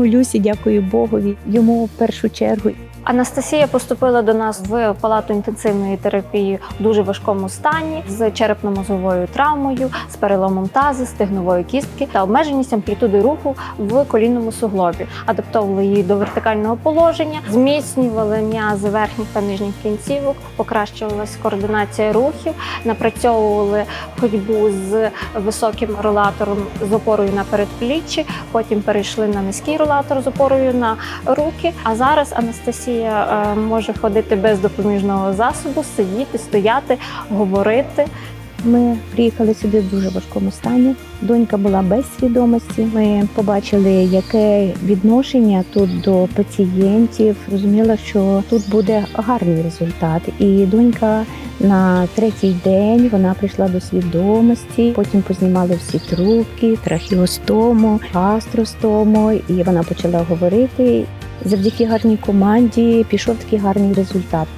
молюся, дякую Богові. Йому в першу чергу. Анастасія поступила до нас в палату інтенсивної терапії в дуже важкому стані з черепно-мозговою травмою, з переломом тази, стегнової кістки та обмеженістю амплітуди руху в колінному суглобі. Адаптовували її до вертикального положення, зміцнювали м'язи верхніх та нижніх кінцівок, покращувалась координація рухів, напрацьовували ходьбу з високим ролатором з опорою на передпліччі. Потім перейшли на низький ролатор з опорою на руки. А зараз Анастасія е, може ходити без допоміжного засобу, сидіти, стояти, говорити. Ми приїхали сюди в дуже важкому стані. Донька була без свідомості. Ми побачили, яке відношення тут до пацієнтів. Розуміла, що тут буде гарний результат. І донька на третій день вона прийшла до свідомості. Потім познімали всі трубки, трахіостому, гастростому, і вона почала говорити. Завдяки гарній команді пішов такий гарний результат.